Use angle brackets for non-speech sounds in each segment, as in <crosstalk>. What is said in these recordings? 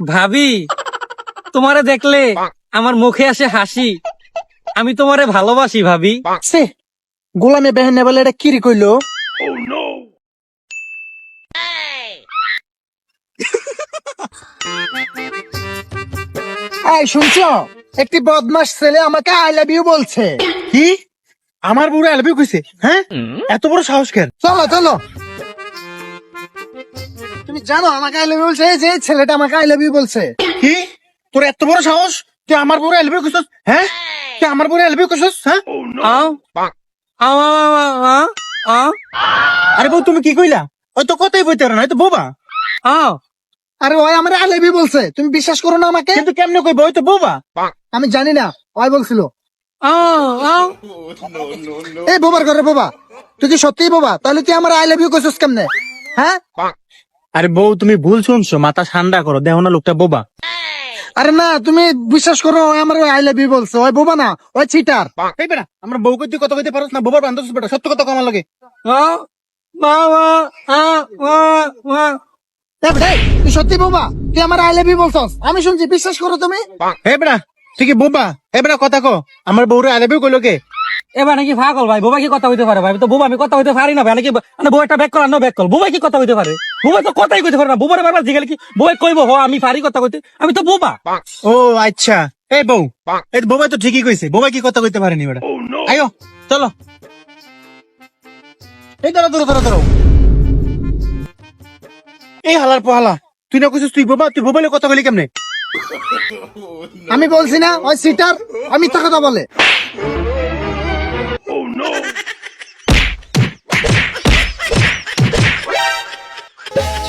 ভাবি তোমারে দেখলে আমার মুখে আসে হাসি। আমি তোমারে ভালোবাসি ভাবি। সে গোলামে বেহেন বলে এটা কিরি কইলো? এই শুনছো? একটি বদমাস ছেলে আমাকে আই লাভ ইউ বলছে। কি? আমার বুড়ো এলবি কইছে? হ্যাঁ? এত বড় সাহস কেন? চলো চলো। জানো আমাকে আই লাভ ইউ বলছে যে ছেলেটা আমাকে আই লাভ ইউ বলছে। কি? তোর এত বড় সাহস? তুই আমার বুড়ো এলবি কইছস? হ্যাঁ? তুই আমার বুড়ো এলবি কইছস? হ্যাঁ? আও। আও আও, আও, আও, আও, আরে বউ তুমি কি কইলা? ওই তো কথাই বইতে না তো বোবা। আও। আরে ওই আমার আই লাভ ইউ বলছে তুমি বিশ্বাস করো না আমাকে? কিন্তু কেমনে কইবো ওই তো বোবা। আমি জানি না ওই বলছিল। আও, আও। এই বোবার ঘরে বোবা তুই কি সত্যিই বোবা? তাহলে তুই আমার আই লাভ ইউ কইছিস কেমনে? হ্যাঁ? আরে বউ তুমি ভুল শুনছো মাথা ঠান্ডা করো দেখো না লোকটা বোবা। আরে না তুমি বিশ্বাস করো ওই আমার আই লাভ ইউ বলছে ওই বোবা না ওই চিটার এই বেটা আমরা বউ কইতে কত কইতে পারছ না বোবার বান্ধব বেটা সত্য কথা কমার লাগে। তুই সত্যি বোবা? তুই আমার আই লাভ ইউ বলছস আমি শুনছি বিশ্বাস করো তুমি? হে বেটা তুই কি বোবা? হে বেটা কথা কো আমার বউরে আলেবি কইলো কে? এবার নাকি পাগল ভাই বোবা কি কথা হইতে পারে ভাই? তো বোবা আমি কথা হইতে পারি না ভাই নাকি মানে বউ একটা ব্যাক কর ব্যাক কল বোবা কি কথা হইতে পারে? বোবা তো কথাই কইতে পারে না। বোবার বারবার জিগালে কি? বউ কইবো হ আমি পারি কথা কইতে আমি তো বোবা। ও আচ্ছা। এই বউ এই বোবা তো ঠিকই কইছে। বোবা কি কথা কইতে পারেনি বেটা আয়ো চলো। এই ধরো ধরো ধরো ধরো এই হালার পোহালা তুই না কইছিস তুই বোবা? তুই বোবাইলে কথা কইলি কেমনে? <laughs> আমি বলছি না ওই চিটার আমি মিথ্যা কথা বলে।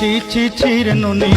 ছি ছি ছি রে ননি